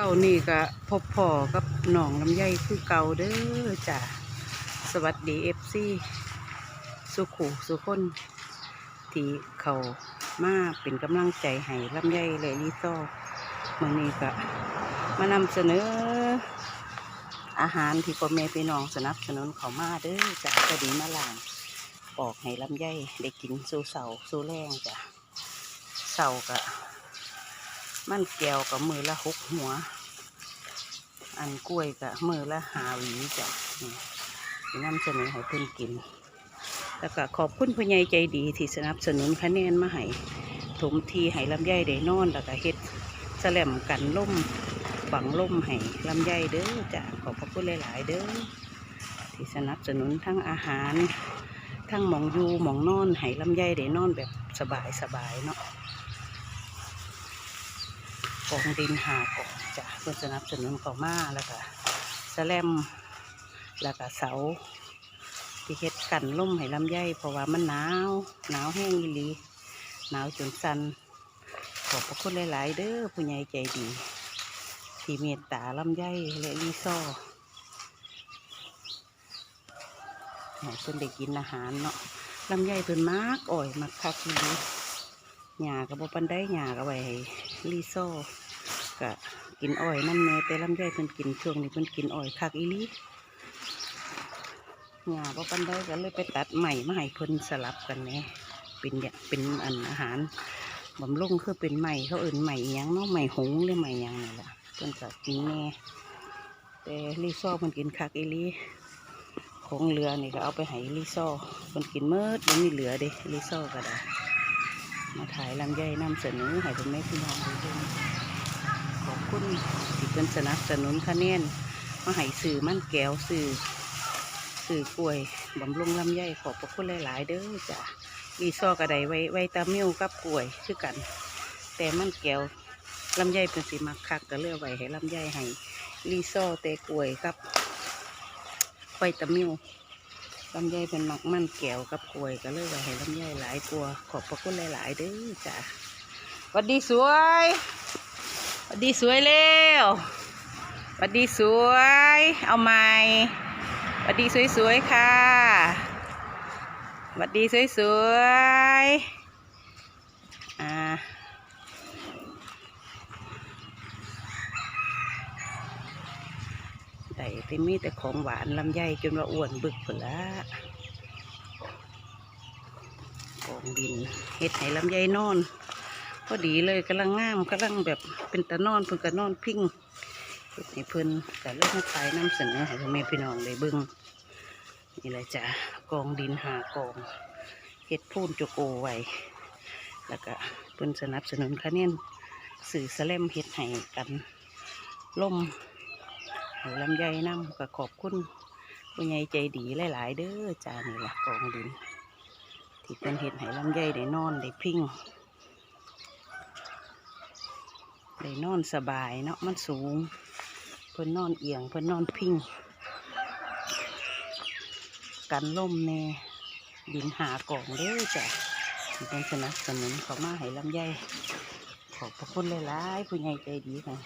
เช้านี้ก็พบพ่อกับหนองลำไยคือเก่าเด้อจ้ะสวัสดีเอฟซีสุขูสุคน ที่เขามาเป็นกำลังใจให้ลำไยเลยลิโซ่เมื่อนี้ก็มานำเสนอ อาหารที่พ่อแม่พี่น้องสนับสนุนเขามาเด้อจ้ะก็ดีมาล่างปอกให้ลำไยได้กินสู่เสาสู่แรงจ้ะเสาก็ มันแก้วกับมือละหกหัว อันกล้วยกับมือละหาหวีจ้ะนี่ที่นำเสนอให้เพิ่นกิน แล้วก็ขอบคุณผู้ใหญ่ใจดีที่สนับสนุนคะแนนมาให้ถมทีให้ลำไยได้นอนแล้วก็เฮ็ดแสลมกันล่มฝังล่มให้ลำไยเด้อจ้ะขอบพระคุณหลาย ๆ เด้อที่สนับสนุนทั้งอาหาร ทั้งหมองยูหมองนอนให้ลำไยได้นอนแบบสบายๆเนาะ กองดินหากองจ้ะเพื่อสนับสนุนเขามาแล้วก็แสแลมแล้วก็เสาที่เฮ็ดกันล่มให้ลำไยเพราะว่ามันหนาวหนาวแห้งอีหลีหนาวจนสันขอบพระคุณหลาย ๆ เด้อผู้ใหญ่ใจดี ที่เมตตาลำไยและลีซ่อให้เพิ่นได้กินอาหารเนาะลำไยเพิ่นมากอ่อยมักคักอีหลีหญ้าก็บ่ปันได้หญ้าก็ไว้ลีโซ่ ก็กินอ้อยน้ำแม่แต่ลำไยเพิ่นกินช่วงนี้เพิ่นกินอ้อยคักอีลีหญ้าบ่ปันได้ก็เลยไปตัดใหม่มาให้เพิ่นสลับกันแน่เป็นอย่างเป็นอันอาหารบำรุงคือเป็นใหม่เขาเอื่นใหม่ยังเนาะใหม่หงหรือใหม่ยังนี่ล่ะเพิ่นก็กินแน่แต่ลีโซ่เพิ่นกินคักอีลีของเหลือนี่ก็เอาไปให้ลีโซ่เพิ่นกินเมิดบ่มีเหลือเด้ลีโซ่ก็ได้มาถ่ายลำไยนำเสนอให้คุณแม่พี่น้องดูด้วย คุณที่เป็นสนับสนุนคะแนนมาให้สื่อมั่นแก้วสื่อสื่อกล้วยบำรุงลำไยขอบพระคุณหลาย ๆ เด้อจ้ะรีซอกระไดไว้ไว้ตามิวกับกล้วยคือกัน แต่มันแก้วลำไยเป็นสีมักคักก็เลือกไว้ให้ลำไยให้รีซอแต่กล้วยกับไว้ตามิวลำไยเป็นมักมันแก้วกับกล้วยก็เลยว่าให้ลำไยหลายกลัวขอบพระคุณหลาย ๆ เด้อจ้ะวัดดีสวย วัดดีสวยเร็วหวัดดีสวย เอาไหมหวัดดีสวยสวยๆค่ะหวัดดีสวยสวยๆอ่าได้ไปมีแต่ของหวานลำไยจนว่าอ้วนบึกผลละกองดินเฮ็ดให้ลำไยนอน พอดีเลยกำลังงามกำลังแบบเป็นตะนอนเพิ่นก็นอนพิ้งเฮ็ดให้เพิ่นก็เลิกให้ไปนำเสนอให้พ่อแม่พี่น้องได้เบิ่งนี่แหละจ้ะกองดินหากองเฮ็ดพูนโจโกไว้แล้วก็เพิ่นสนับสนุนคะแนนสื่อสแลมเฮ็ดให้กันล่มให้ลำไยน้ำก็ขอบคุณผู้ใหญ่ใจดีหลาย ๆ เด้อจ้านี่ละกองดิน ที่เป็นเห็ดให้ลำไยได้นอนได้พิง ได้นอนสบายเนาะมันสูง เพิ่นนอนเอียง เพิ่นนอนพิง กันล่มแน่ดินหากองเด้อจ้ะที่เป็นสนับสนุนเขามาให้ลำไยขอบพระคุณหลายๆผู้ใหญ่ใจดีค่ะ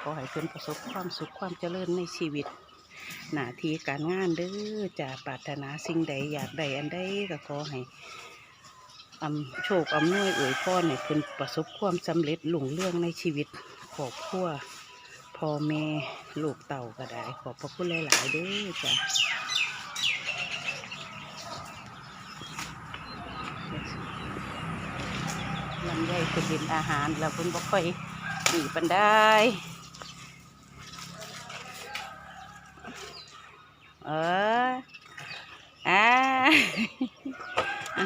ขอให้เพิ่นประสบความสุขความเจริญในชีวิตหน้าที่การงานเด้อจะปรารถนาสิ่งใดอยากใดอันใดก็ขอให้ อำโชคอำนวยอวยพรให้เพิ่นประสบความสำเร็จลุ่งเรื่องในชีวิตครอบครัวพ่อแม่ลูกเต่าก็ได้ขอบพระคุณหลาย ๆ เด้อจ้ะลำไยเป็นดินอาหารแล้วเพิ่นบ่ค่อยดีปันได้เอออ่า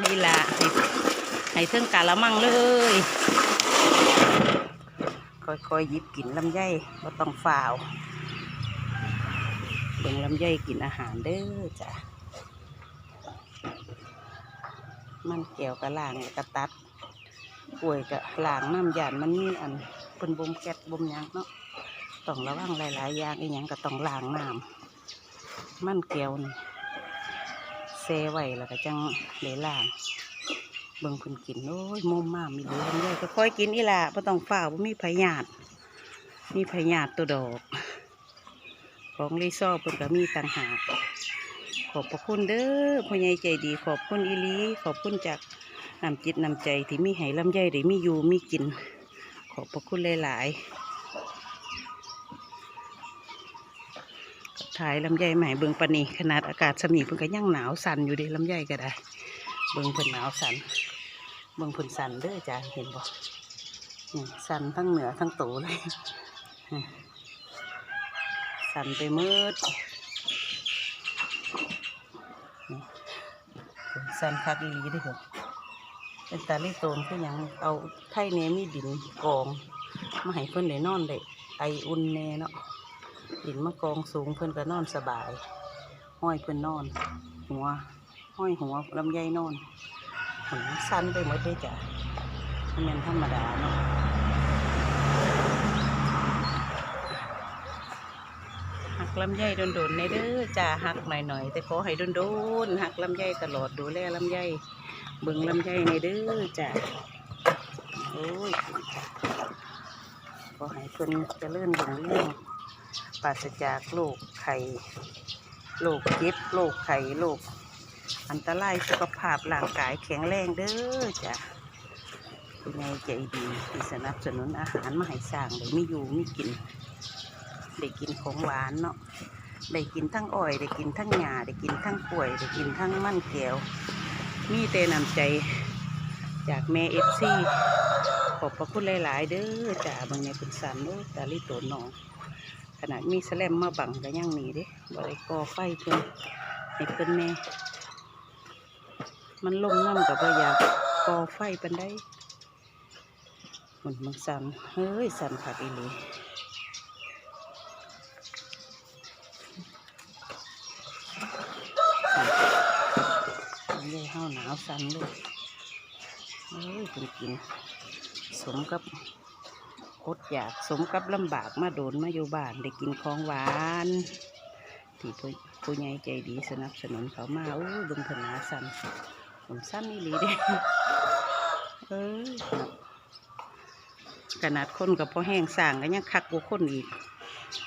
อันนี้ละให้ให้เทิงกาละมังเลยค่อยๆยิบกินลำไยบ่ต้องฝ่าวเบิ่งลำไยกินอาหารเด้อจ้ะมันแก้วกะล่างแล้วกะตัดกล้วยกะล่างน้ำยานมันมีอันเป็นบ่มแก๊สบ่มยังเนาะต้องระวังหลายๆอย่างอีหยังก็ต้องล้างน้ำมันแก้วนี่ เซไว้แล้วก็จังเลล่างเบิ่งเพิ่นกิน โอ้ยมุมมากมีเหลือลำไยก็ค่อยกินอีหล่ะบ่ต้องฝ้าวบ่มีพยาธิมีพญาติตัวดอก ของรีซอเพิ่นก็มีต่างหากขอบพระคุณเด้อพ่อใหญ่ใจดี ขอบคุณอีลีขอบคุณจากน้ำจิตน้ำใจที่มีให้ลำไยได้มีอยู่มีกิน ขอบพระคุณหลาย ๆายลำไยใหม่เบิ่งปนีขนาดอากาศสมีเพิ่นก็ยังหนาวสั่นอยู่เด้ลำไยก็ได้ เบิ่งเพิ่นหนาวสั่นเบิ่งเพิ่นสั่นเด้อจ้าเห็นบ่นี่สั่นทั้งเหนือทั้งตูเลยสั่นไปมืดนี่สั่นคักอีหลีเด้เหรอเป็นตาลิโตนคือหยังเอาไข่เนมีดินกองมาให้เพิ่อนได้นอนได้ไออุ่นแน่เนาะ ดินมากองสูงเพิ่นก็นอนสบาย ห้อยเพิ่นนอน หัว ห้อยหัวลำไยนอนหัวสั่นไปหมดเลยจ้ะมันเป็นธรรมดาเนาะหักลำไยโดนๆในเด้อจ้าหักหน่อยๆแต่ขอให้โดนๆหักลำไยตลอดดูแลลำไยเบิ่งลำไยในเด้อจ้าโอ้ยขอให้เพิ่นเจริญรุ่งเรือง ปราศจากโรคไข้โรคเจ็บโรคไข้โรคอันตรายสุขภาพร่างกายแข็งแรงเด้อจ้าคุณยายใจดีที่สนับสนุนอาหารมาให้สร้างได้มีอยู่ไมีกิน ได้กินของหวานเนาะได้กินทั้งอ้อยได้กินทั้งหญ้าได้กินทั้งกล้วยได้กินทั้งมันแก้ว มีแต่นำใจจากแม่เอฟซีขอบพระคุณหลาย ๆ เด้อจ่าบางในเป็นสันโอ้ตาลิโตนน้อง ขนาดมีแสลมมาบังก็ยังหนีเด้บ่ได้ก่อไฟเพิ่นให้เพิ่นแน่มันลมน้ำกับว่าอยากก่อไฟปันได้มันมันสั่นเฮ้ยสั่นผักอีหลีมันเลยห้าวหนาวสั่นเลยเอ้ยกินกิน สมกับ อดอยากสมกับลำบากมาโดนมาอยู่บ้านได้กินของหวานที่ผู้ผู้ใหญ่ใจดีสนับสนุนเขามาโอ้ยเบึงพนาสั่นผมสั้นนี่ลีเด้เอ้ยขนาดคนกับพ่อแห้งสร้างก็ยังคักกว่าคนอีก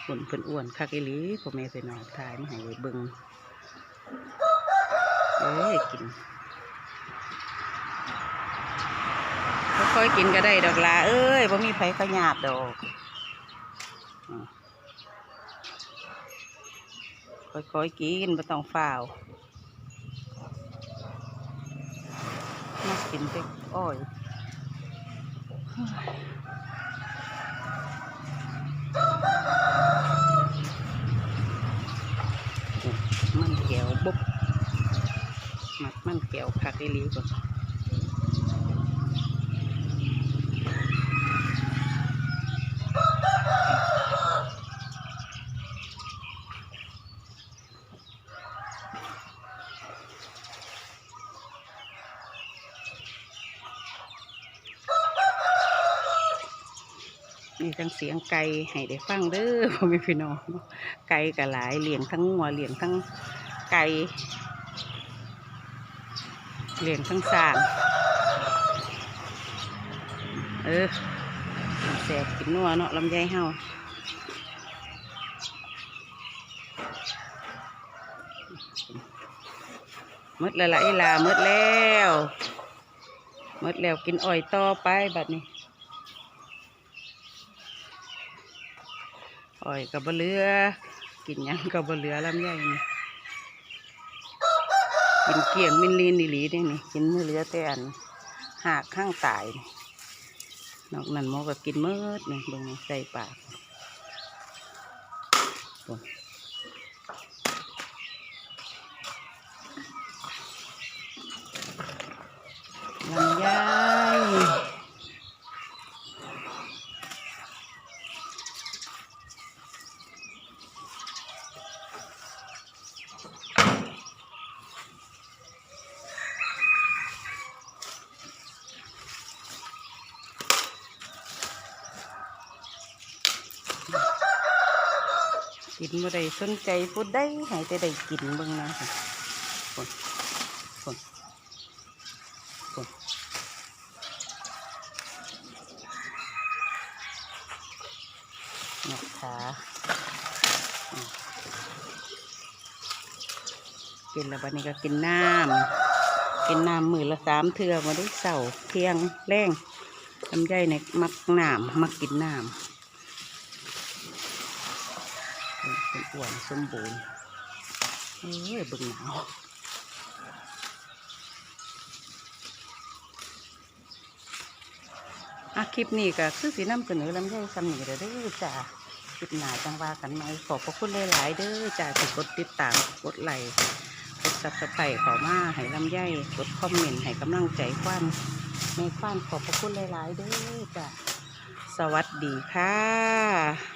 คนเพิ่นอ้วนคักอีลีพ่อแม่ไปนอนทายมาให้ไว้เบิงเอ้ยกิน ค่อยกินก็ได้ดอกลาเอ้ยบ่มีไผขยาบดอกค่อยๆกินบ่ต้องฝ้าวมากินไปอ้อยมันแก้วบุบมักมันแก้วคักอีหลีก่อน มีทั้งเสียงไก่ให้ได้ฟังเด้อพ่อแม่พี่น้องไก่ก็หลายเลี้ยงทั้งงัวเลี้ยงทั้งไก่เลี้ยงทั้งสางเออแสบกินนัวเนาะลำไยเฮาหมดแล้วล่ะอีหลาหมดแล้วหมดแล้วกินอ้อยต่อไปแบัดนี้ อ้อยกับบเหลือกินยังกับบเหลือลำไยนี่กินเกี่ยงมินลีนอีหลีได้นี่กินมือเหลือแต่อันหากข้างตายนี่นอกนั้นหมอก็กินมิดนี่เบงนี่ใส่ปากปุ่นลำไย กินบ่ได้สนใจพูดได้ให้แต่ได้กินเบิ่งนะปุ่นปุ่นปุ่นขากินแล้วบัดนี้ก็กินน้ำกินน้ำมือละสามเทื่อมาได้เสาเที่ยงแรงลำไยในมักน้ำมักกินน้ำเป็น อ้วนสมบูรณ์เอ้ยบิ่งหนาวอะคลิปนี้ก็คือสีน้ำเสนอลำไยซ้ำนีเด้อจ้าคลิปหนาจังว่ากันไหมขอบพระคุณหลาย ๆ เด้อจ้าที่กดติดตามกดไลค์กดซับสไครต์ขอมาให้ลำไยกดคอมเมนต์ให้กำลังใจควันในควันขอบพระคุณหลาย ๆ เด้อจ้าสวัสดีค่ะ